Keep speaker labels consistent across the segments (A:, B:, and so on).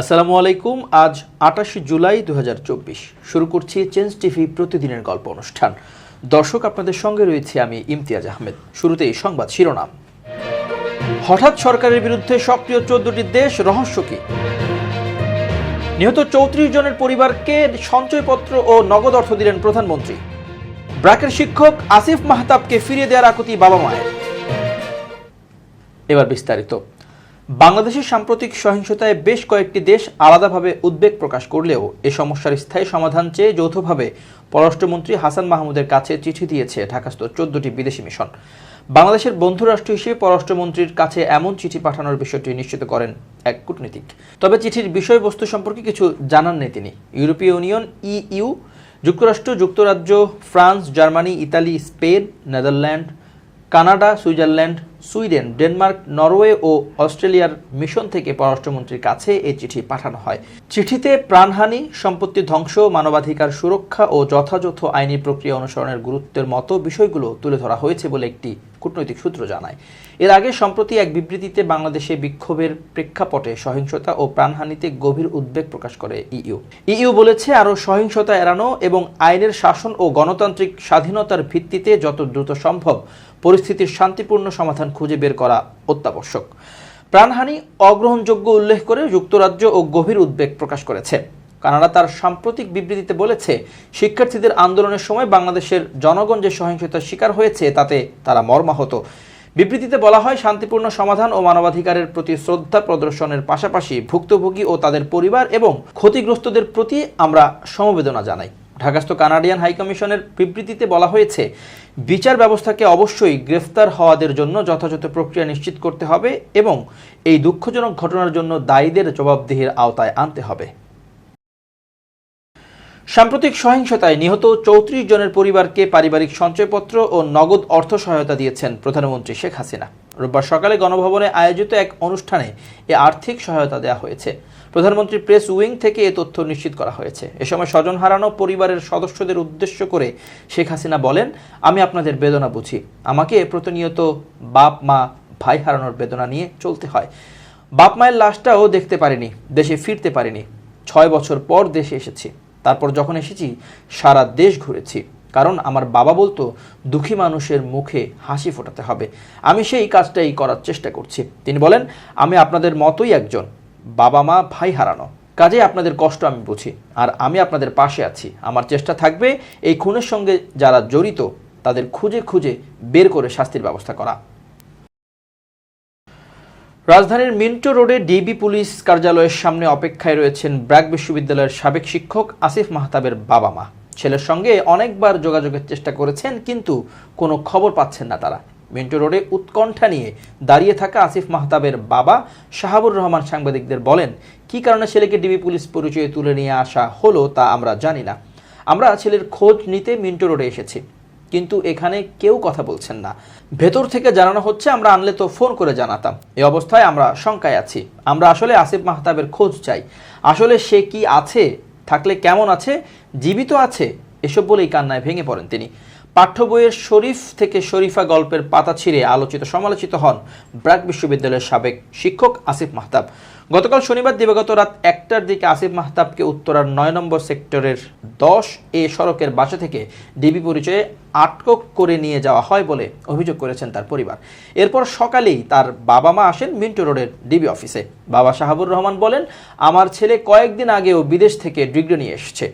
A: আসসালামু আলাইকুম আজ আটাশে জুলাই দু শুরু করছি চেঞ্জ টিভি প্রতিদিনের গল্প অনুষ্ঠান দর্শক আপনাদের সঙ্গে রয়েছে আমি ইমতিয়াজ আহমেদ এই সংবাদ শিরোনাম হঠাৎ সরকারের বিরুদ্ধে সক্রিয় চোদ্দটি দেশ রহস্য কি নিহত চৌত্রিশ জনের পরিবারকে সঞ্চয়পত্র ও নগদ অর্থ দিলেন প্রধানমন্ত্রী ব্রাকের শিক্ষক আসিফ মাহতাবকে ফিরিয়ে দেওয়ার আকুতি বাবা মায়ের এবার বিস্তারিত বাংলাদেশের সাম্প্রতিক সহিংসতায় বেশ কয়েকটি দেশ আলাদাভাবে উদ্বেগ প্রকাশ করলেও এ সমস্যার স্থায়ী সমাধান চেয়ে যৌথভাবে পররাষ্ট্রমন্ত্রী হাসান মাহমুদের কাছে চিঠি দিয়েছে ঢাকাস্থ চোদ্দটি বিদেশি মিশন বাংলাদেশের বন্ধুরাষ্ট্র হিসেবে পররাষ্ট্রমন্ত্রীর কাছে এমন চিঠি পাঠানোর বিষয়টি নিশ্চিত করেন এক কূটনীতিক তবে চিঠির বিষয়বস্তু সম্পর্কে কিছু জানাননি তিনি ইউরোপীয় ইউনিয়ন ইইউ যুক্তরাষ্ট্র যুক্তরাজ্য France Germany Italy Spain Netherland Canada Switzerland Sweden Denmark Norway ও অস্ট্রেলিয়ার মিশন থেকে পররাষ্ট্রমন্ত্রীর কাছে এই চিঠি পাঠানো হয় চিঠিতে প্রাণহানি সম্পত্তি ধ্বংস মানবাধিকার সুরক্ষা ও যথাযথ আইনি প্রক্রিয়া অনুসরণের গুরুত্বের মতো বিষয়গুলো তুলে ধরা হয়েছে বলে একটি কূটনৈতিক সূত্র জানায় এর আগে সম্প্রতি এক বিবৃতিতে বাংলাদেশে বিক্ষোভের প্রেক্ষাপটে সহিংসতা ও প্রাণহানিতে গভীর উদ্বেগ প্রকাশ করে ইইউ ইইউ বলেছে আরও সহিংসতা এড়ানো এবং আইনের শাসন ও গণতান্ত্রিক স্বাধীনতার ভিত্তিতে যত দ্রুত সম্ভব পরিস্থিতির শান্তিপূর্ণ সমাধান খুঁজে বের করা অত্যাবশ্যক প্রাণহানি অগ্রহণযোগ্য উল্লেখ করে যুক্তরাজ্য ও গভীর উদ্বেগ প্রকাশ করেছে কানাডা তার সাম্প্রতিক বিবৃতিতে বলেছে শিক্ষার্থীদের আন্দোলনের সময় বাংলাদেশের জনগণ যে সহিংসতার শিকার হয়েছে তাতে তারা মর্মাহত বিবৃতিতে বলা হয় শান্তিপূর্ণ সমাধান ও মানবাধিকারের প্রতি শ্রদ্ধা প্রদর্শনের পাশাপাশি ভুক্তভোগী ও তাদের পরিবার এবং ক্ষতিগ্রস্তদের প্রতি আমরা সমবেদনা জানাই ঢাকাস্থ কানাডিয়ান হাইকমিশনের বিবৃতিতে বলা হয়েছে বিচার ব্যবস্থাকে অবশ্যই গ্রেফতার হওয়াদের জন্য যথাযথ প্রক্রিয়া নিশ্চিত করতে হবে এবং এই দুঃখজনক ঘটনার জন্য দায়ীদের জবাবদিহির আওতায় আনতে হবে সাম্প্রতিক সহিংসতায় নিহত চৌত্রিশ জনের পরিবারকে পারিবারিক সঞ্চয়পত্র ও নগদ অর্থ সহায়তা দিয়েছেন প্রধানমন্ত্রী শেখ হাসিনা রোববার সকালে গণভবনে আয়োজিত এক অনুষ্ঠানে এ আর্থিক সহায়তা দেওয়া হয়েছে প্রধানমন্ত্রী প্রেস উইং থেকে এ তথ্য নিশ্চিত করা হয়েছে এ সময় স্বজন হারানো পরিবারের সদস্যদের উদ্দেশ্য করে শেখ হাসিনা বলেন আমি আপনাদের বেদনা বুঝি আমাকে প্রতিনিয়ত বাপ মা ভাই হারানোর বেদনা নিয়ে চলতে হয় বাপ মায়ের লাশটাও দেখতে পারিনি দেশে ফিরতে পারিনি ছয় বছর পর দেশে এসেছি তারপর যখন এসেছি সারা দেশ ঘুরেছি কারণ আমার বাবা বলতো দুঃখী মানুষের মুখে হাসি ফোটাতে হবে আমি সেই কাজটাই করার চেষ্টা করছি তিনি বলেন আমি আপনাদের মতোই একজন বাবা মা ভাই হারানো কাজে আপনাদের কষ্ট আমি বুঝি আর আমি আপনাদের পাশে আছি আমার চেষ্টা থাকবে এই খুনের সঙ্গে যারা জড়িত তাদের খুঁজে খুঁজে বের করে শাস্তির ব্যবস্থা করা রাজধানীর মিন্টো রোডে ডিবি পুলিশ কার্যালয়ের সামনে অপেক্ষায় রয়েছেন ব্র্যাক বিশ্ববিদ্যালয়ের সাবেক শিক্ষক আসিফ মাহতাবের বাবা মা ছেলের সঙ্গে অনেকবার যোগাযোগের চেষ্টা করেছেন কিন্তু কোনো খবর পাচ্ছেন না তারা মিন্টো রোডে উৎকণ্ঠা নিয়ে দাঁড়িয়ে থাকা আসিফ মাহতাবের বাবা শাহাবুর রহমান সাংবাদিকদের বলেন কি কারণে ছেলেকে ডিবি পুলিশ পরিচয়ে তুলে নিয়ে আসা হলো তা আমরা জানি না আমরা ছেলের খোঁজ নিতে মিন্টো রোডে এসেছি কিন্তু এখানে কেউ কথা বলছেন না ভেতর থেকে জানানো হচ্ছে আমরা আনলে তো ফোন করে জানাতাম এই অবস্থায় আমরা শঙ্কায় আছি আমরা আসলে আসিফ মাহতাবের খোঁজ চাই আসলে সে কি আছে থাকলে কেমন আছে জীবিত আছে এসব বলেই কান্নায় ভেঙে পড়েন তিনি পাঠ্য বইয়ের শরীফ থেকে শরীফা গল্পের পাতা ছিঁড়ে আলোচিত সমালোচিত হন ব্র্যাক বিশ্ববিদ্যালয়ের সাবেক শিক্ষক আসিফ মাহতাব গতকাল শনিবার দিবাগত রাত একটার দিকে আসিফ মাহতাবকে উত্তরার নয় নম্বর সেক্টরের দশ এ সড়কের বাসা থেকে ডিবি পরিচয়ে আটক করে নিয়ে যাওয়া হয় বলে অভিযোগ করেছেন তার পরিবার এরপর সকালেই তার বাবা মা আসেন মিন্টো রোডের ডিবি অফিসে বাবা শাহাবুর রহমান বলেন আমার ছেলে কয়েকদিন আগেও বিদেশ থেকে ডিগ্রি নিয়ে এসেছে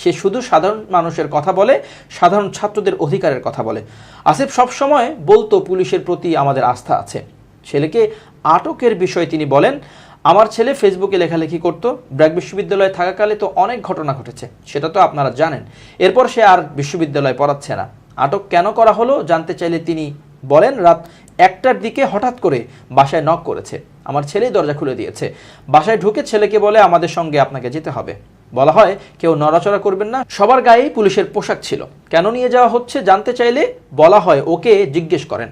A: সে শুধু সাধারণ মানুষের কথা বলে সাধারণ ছাত্রদের অধিকারের কথা বলে আসিফ সবসময় বলতো পুলিশের প্রতি আমাদের আস্থা আছে ছেলেকে আটকের বিষয়ে তিনি বলেন আমার ছেলে ফেসবুকে লেখালেখি করত ব্র্যাক বিশ্ববিদ্যালয়ে থাকাকালে তো অনেক ঘটনা ঘটেছে সেটা তো আপনারা জানেন এরপর সে আর বিশ্ববিদ্যালয়ে পড়াচ্ছে না আটক কেন করা হলো জানতে চাইলে তিনি বলেন রাত একটার দিকে হঠাৎ করে বাসায় নক করেছে আমার ছেলেই দরজা খুলে দিয়েছে বাসায় ঢুকে ছেলেকে বলে আমাদের সঙ্গে আপনাকে যেতে হবে বলা হয় কেউ নড়াচড়া করবেন না সবার গায়েই পুলিশের পোশাক ছিল কেন নিয়ে যাওয়া হচ্ছে জানতে চাইলে বলা হয় ওকে জিজ্ঞেস করেন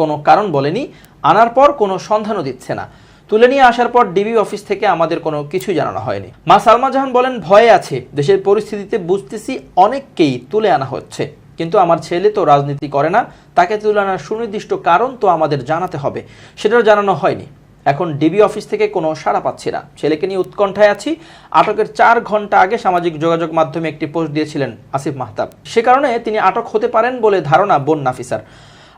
A: কোনো কারণ বলেনি আনার পর কোনো সন্ধানও দিচ্ছে না তুলে নিয়ে আসার পর ডিবি অফিস থেকে আমাদের কোনো কিছুই জানানো হয়নি মা সালমা জাহান বলেন ভয়ে আছে দেশের পরিস্থিতিতে বুঝতেছি অনেককেই তুলে আনা হচ্ছে কিন্তু আমার ছেলে তো রাজনীতি করে না তাকে তুলে আনার সুনির্দিষ্ট কারণ তো আমাদের জানাতে হবে সেটাও জানানো হয়নি এখন ডিবি অফিস থেকে কোনো সাড়া পাচ্ছি না ছেলেকে নিয়ে উৎকণ্ঠায় আছি আটকের চার ঘন্টা আগে সামাজিক যোগাযোগ মাধ্যমে একটি পোস্ট দিয়েছিলেন আসিফ মাহতাব সে কারণে তিনি আটক হতে পারেন বলে ধারণা বন নাফিসার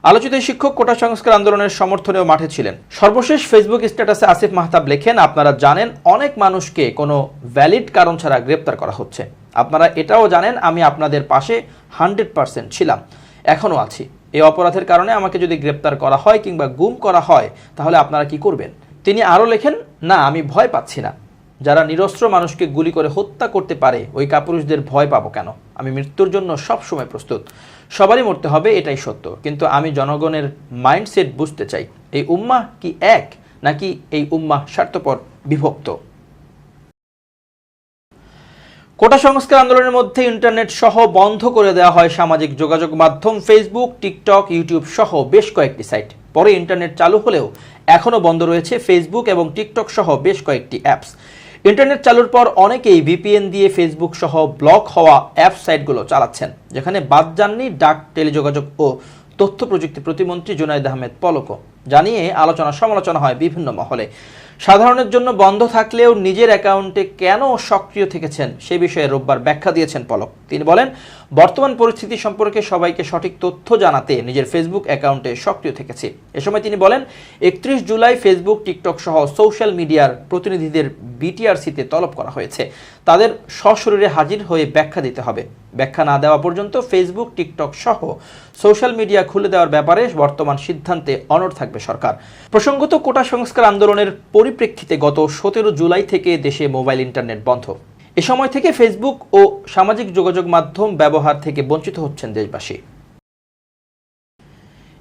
A: আলোচিত শিক্ষক কোটা সংস্কার আন্দোলনের সমর্থনেও মাঠে ছিলেন সর্বশেষ ফেসবুক স্ট্যাটাসে আসিফ মাহতাব লেখেন আপনারা জানেন অনেক মানুষকে কোনো ভ্যালিড কারণ ছাড়া গ্রেপ্তার করা হচ্ছে আপনারা এটাও জানেন আমি আপনাদের পাশে হান্ড্রেড পার্সেন্ট ছিলাম এখনও আছি এই অপরাধের কারণে আমাকে যদি গ্রেপ্তার করা হয় কিংবা গুম করা হয় তাহলে আপনারা কি করবেন তিনি আরও লেখেন না আমি ভয় পাচ্ছি না যারা নিরস্ত্র মানুষকে গুলি করে হত্যা করতে পারে ওই কাপুরুষদের ভয় পাবো কেন আমি মৃত্যুর জন্য সব সময় প্রস্তুত সবারই মরতে হবে এটাই সত্য কিন্তু আমি জনগণের মাইন্ডসেট বুঝতে চাই এই উম্মাহ কি এক নাকি এই উম্মাহ স্বার্থপর বিভক্ত কোটা সংস্কার আন্দোলনের মধ্যে ইন্টারনেট সহ বন্ধ করে দেওয়া হয় সামাজিক যোগাযোগ মাধ্যম ফেসবুক টিকটক ইউটিউব সহ বেশ কয়েকটি সাইট পরে ইন্টারনেট চালু হলেও এখনও বন্ধ রয়েছে ফেসবুক এবং টিকটক সহ বেশ কয়েকটি অ্যাপস ইন্টারনেট চালুর পর অনেকেই ভিপিএন দিয়ে ফেসবুক সহ ব্লক হওয়া অ্যাপ সাইটগুলো চালাচ্ছেন যেখানে বাদ যাননি ডাক টেলিযোগাযোগ ও তথ্য প্রযুক্তি প্রতিমন্ত্রী জুনাইদ আহমেদ পলক জানিয়ে আলোচনা সমালোচনা হয় বিভিন্ন মহলে সাধারণের জন্য বন্ধ থাকলেও নিজের অ্যাকাউন্টে কেন সক্রিয় থেকেছেন সে বিষয়ে রোববার ব্যাখ্যা দিয়েছেন পলক তিনি বলেন বর্তমান পরিস্থিতি সম্পর্কে সবাইকে সঠিক তথ্য জানাতে নিজের ফেসবুক অ্যাকাউন্টে সক্রিয় থেকেছি এ সময় তিনি বলেন একত্রিশ জুলাই ফেসবুক টিকটক সহ সোশ্যাল মিডিয়ার প্রতিনিধিদের বিটিআরসিতে তলব করা হয়েছে তাদের সশরীরে হাজির হয়ে ব্যাখ্যা দিতে হবে ব্যাখ্যা না দেওয়া পর্যন্ত ফেসবুক টিকটক সহ সোশ্যাল মিডিয়া খুলে দেওয়ার ব্যাপারে বর্তমান সিদ্ধান্তে অনর থাকবে সরকার প্রসঙ্গত কোটা সংস্কার আন্দোলনের পরিপ্রেক্ষিতে গত সতেরো জুলাই থেকে দেশে মোবাইল ইন্টারনেট বন্ধ এ সময় থেকে ফেসবুক ও সামাজিক যোগাযোগ মাধ্যম ব্যবহার থেকে বঞ্চিত হচ্ছেন দেশবাসী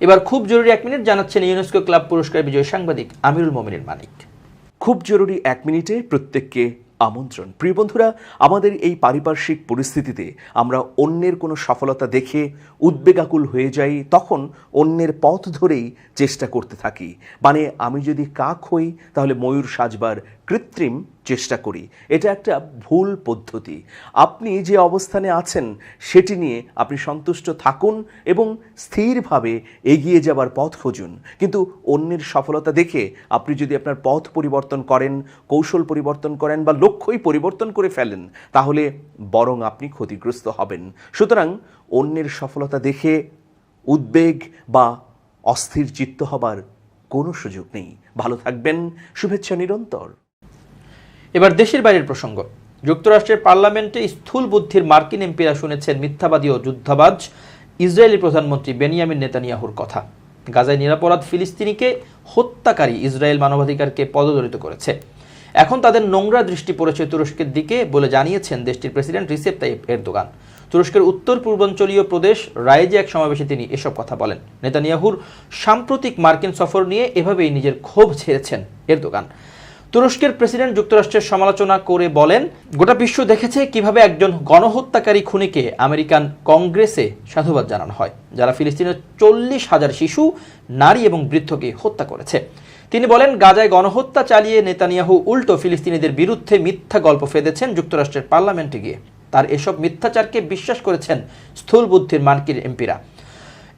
A: এবার খুব জরুরি এক মিনিট জানাচ্ছেন ইউনেস্কো ক্লাব পুরস্কার বিজয়ী সাংবাদিক আমিরুল মোমিনের মানিক
B: খুব জরুরি এক মিনিটে প্রত্যেককে আমন্ত্রণ প্রিয় বন্ধুরা আমাদের এই পারিপার্শ্বিক পরিস্থিতিতে আমরা অন্যের কোনো সফলতা দেখে উদ্বেগাকুল হয়ে যাই তখন অন্যের পথ ধরেই চেষ্টা করতে থাকি মানে আমি যদি কাক হই তাহলে ময়ূর সাজবার কৃত্রিম চেষ্টা করি এটা একটা ভুল পদ্ধতি আপনি যে অবস্থানে আছেন সেটি নিয়ে আপনি সন্তুষ্ট থাকুন এবং স্থিরভাবে এগিয়ে যাবার পথ খুঁজুন কিন্তু অন্যের সফলতা দেখে আপনি যদি আপনার পথ পরিবর্তন করেন কৌশল পরিবর্তন করেন বা লক্ষ্যই পরিবর্তন করে ফেলেন তাহলে বরং আপনি ক্ষতিগ্রস্ত হবেন সুতরাং অন্যের সফলতা দেখে উদ্বেগ বা অস্থির চিত্ত হবার কোনো সুযোগ নেই ভালো থাকবেন শুভেচ্ছা নিরন্তর
C: এবার দেশের বাইরের প্রসঙ্গ যুক্তরাষ্ট্রের পার্লামেন্টে স্থূল বুদ্ধির মার্কিন এমপিরা শুনেছেন মিথ্যাবাদী ও যুদ্ধাবাজ ইসরায়েলি প্রধানমন্ত্রী বেনিয়ামিন নেতানিয়াহুর কথা গাজায় নিরাপরাধ ফিলিস্তিনিকে হত্যাকারী ইসরায়েল মানবাধিকারকে পদদলিত করেছে এখন তাদের নোংরা দৃষ্টি পড়েছে তুরস্কের দিকে বলে জানিয়েছেন দেশটির প্রেসিডেন্ট রিসেপ এর এরদোগান তুরস্কের উত্তর পূর্বাঞ্চলীয় প্রদেশ রায়েজে এক সমাবেশে তিনি এসব কথা বলেন নেতানিয়াহুর সাম্প্রতিক মার্কিন সফর নিয়ে এভাবেই নিজের ক্ষোভ ছেড়েছেন এরদোগান তুরস্কের প্রেসিডেন্ট যুক্তরাষ্ট্রের সমালোচনা করে বলেন গোটা বিশ্ব দেখেছে কিভাবে একজন গণহত্যাকারী খুনিকে আমেরিকান কংগ্রেসে সাধুবাদ জানানো হয় যারা ফিলিস্তিনের চল্লিশ হাজার শিশু নারী এবং বৃদ্ধকে হত্যা করেছে তিনি বলেন গাজায় গণহত্যা চালিয়ে নেতানিয়াহু উল্টো ফিলিস্তিনিদের বিরুদ্ধে মিথ্যা গল্প ফেঁদেছেন যুক্তরাষ্ট্রের পার্লামেন্টে গিয়ে তার এসব মিথ্যাচারকে বিশ্বাস করেছেন স্থূল বুদ্ধির মার্কিন এমপিরা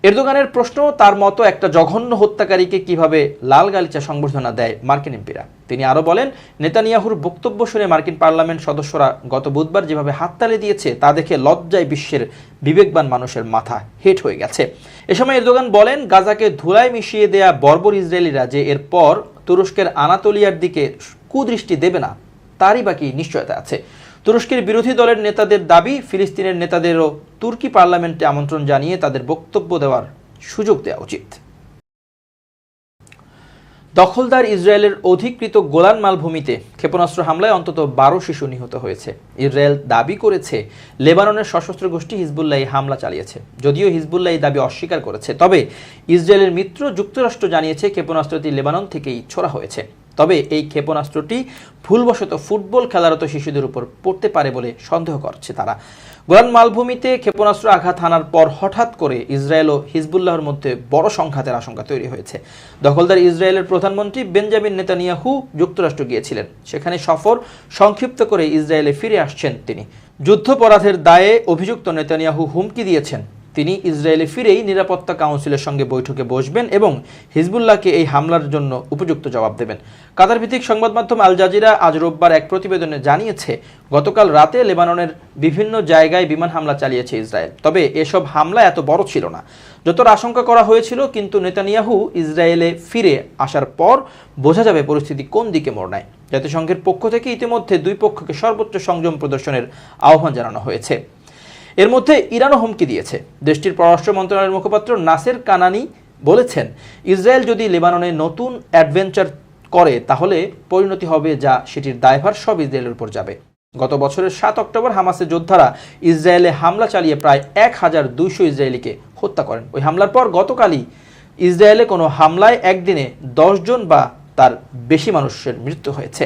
C: এরদোগানের প্রশ্ন তার মতো একটা জঘন্য হত্যাকারীকে কিভাবে লাল গালিচা সংবর্ধনা দেয় মার্কিন এমপিরা তিনি আরও বলেন নেতানিয়াহুর বক্তব্য শুনে মার্কিন পার্লামেন্ট সদস্যরা গত বুধবার যেভাবে হাততালি দিয়েছে তা দেখে লজ্জায় বিশ্বের বিবেকবান মানুষের মাথা হেট হয়ে গেছে এ সময় এরদোগান বলেন গাজাকে ধুলায় মিশিয়ে দেয়া বর্বর ইসরায়েলিরা যে এরপর তুরস্কের আনাতোলিয়ার দিকে কুদৃষ্টি দেবে না তারই বাকি নিশ্চয়তা আছে তুরস্কের বিরোধী দলের নেতাদের দাবি ফিলিস্তিনের নেতাদেরও তুর্কি পার্লামেন্টে আমন্ত্রণ জানিয়ে তাদের বক্তব্য দেওয়ার সুযোগ দেওয়া উচিত
D: দখলদার ইসরায়েলের অধিকৃত গোলান মালভূমিতে ক্ষেপণাস্ত্র হামলায় অন্তত বারো শিশু নিহত হয়েছে ইসরায়েল দাবি করেছে লেবাননের সশস্ত্র গোষ্ঠী হিজবুল্লাহ হামলা চালিয়েছে যদিও হিজবুল্লাহ দাবি অস্বীকার করেছে তবে ইসরায়েলের মিত্র যুক্তরাষ্ট্র জানিয়েছে ক্ষেপণাস্ত্রটি লেবানন থেকেই ছোড়া হয়েছে তবে এই ক্ষেপণাস্ত্রটি ভুলবশত ফুটবল খেলারত শিশুদের উপর পড়তে পারে বলে সন্দেহ করছে তারা গোলান মালভূমিতে ক্ষেপণাস্ত্র আঘাত হানার পর হঠাৎ করে ইসরায়েল ও হিজবুল্লাহর মধ্যে বড় সংঘাতের আশঙ্কা তৈরি হয়েছে দখলদার ইসরায়েলের প্রধানমন্ত্রী বেঞ্জামিন নেতানিয়াহু যুক্তরাষ্ট্র গিয়েছিলেন সেখানে সফর সংক্ষিপ্ত করে ইসরায়েলে ফিরে আসছেন তিনি যুদ্ধপরাধের দায়ে অভিযুক্ত নেতানিয়াহু হুমকি দিয়েছেন তিনি ইসরায়েলে ফিরেই নিরাপত্তা কাউন্সিলের সঙ্গে বৈঠকে বসবেন এবং হিজবুল্লাহকে এই হামলার জন্য উপযুক্ত জবাব দেবেন কাতার ভিত্তিক সংবাদ মাধ্যম আল জাজিরা আজ রোববার এক প্রতিবেদনে জানিয়েছে গতকাল রাতে লেবাননের বিভিন্ন জায়গায় বিমান হামলা চালিয়েছে ইসরায়েল তবে এসব হামলা এত বড় ছিল না যতটা আশঙ্কা করা হয়েছিল কিন্তু নেতানিয়াহু ইসরায়েলে ফিরে আসার পর বোঝা যাবে পরিস্থিতি কোন দিকে মোড় নেয় জাতিসংঘের পক্ষ থেকে ইতিমধ্যে দুই পক্ষকে সর্বোচ্চ সংযম প্রদর্শনের আহ্বান জানানো হয়েছে এর মধ্যে ইরানও হুমকি দিয়েছে দেশটির পররাষ্ট্র মন্ত্রণালয়ের মুখপাত্র নাসের কানানি বলেছেন ইসরায়েল যদি লেবাননে নতুন অ্যাডভেঞ্চার করে তাহলে পরিণতি হবে যা সেটির দায়ভার সব ইসরায়েলের উপর যাবে গত বছরের সাত অক্টোবর হামাসের যোদ্ধারা ইসরায়েলে হামলা চালিয়ে প্রায় এক হাজার দুইশো ইসরায়েলিকে হত্যা করেন ওই হামলার পর গতকালই ইসরায়েলে কোনো হামলায় একদিনে দশজন বা তার বেশি মানুষের মৃত্যু হয়েছে